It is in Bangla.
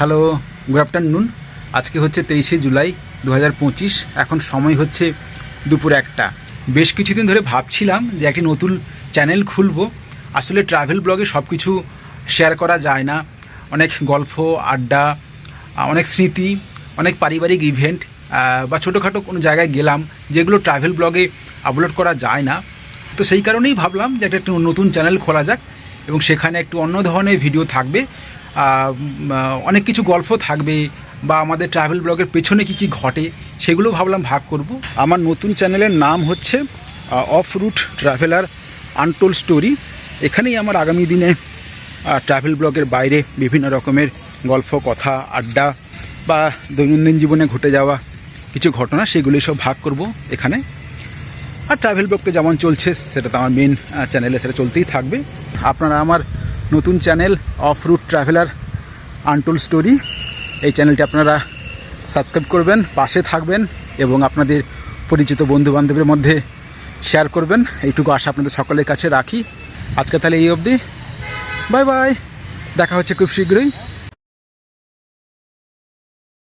হ্যালো গুড আফটারনুন আজকে হচ্ছে তেইশে জুলাই দু হাজার পঁচিশ। এখন সময় হচ্ছে দুপুর একটা। বেশ কিছুদিন ধরে ভাবছিলাম যে একটি নতুন চ্যানেল খুলবো। আসলে ট্রাভেল ব্লগে সব কিছু শেয়ার করা যায় না। অনেক গল্প, আড্ডা, অনেক স্মৃতি, অনেক পারিবারিক ইভেন্ট বা ছোটোখাটো কোনো জায়গায় গেলাম যেগুলো ট্রাভেল ব্লগে আপলোড করা যায় না। তো সেই কারণেই ভাবলাম যে একটা নতুন চ্যানেল খোলা যাক এবং সেখানে একটু অন্য ধরনের ভিডিও থাকবে। অনেক কিছু গল্প থাকবে বা আমাদের ট্রাভেল ব্লগের পেছনে কী কী ঘটে সেগুলো ভাবলাম ভাগ করব। আমার নতুন চ্যানেলের নাম হচ্ছে off route traveller untold story এখানেই আমার আগামী দিনে ট্রাভেল ব্লগের বাইরে বিভিন্ন রকমের গল্প, কথা, আড্ডা বা দৈনন্দিন জীবনে ঘটে যাওয়া কিছু ঘটনা সেগুলি সব ভাগ করব এখানে। আর ট্রাভেল ব্লগ তো যেমন চলছে, সেটা তো আমার মেন চ্যানেলে সেটা চলতেই থাকবে। আপনারা আমার নতুন channel off route traveller untold story. এই চ্যানেলটি আপনারা সাবস্ক্রাইব করবেন, পাশে থাকবেন এবং আপনাদের পরিচিত বন্ধু বান্ধবের মধ্যে শেয়ার করবেন। এইটুকু আশা আপনাদের সকলের কাছে রাখি। আজকে তাহলে এই অবধি। Bye bye. দেখা হচ্ছে খুব শীঘ্রই।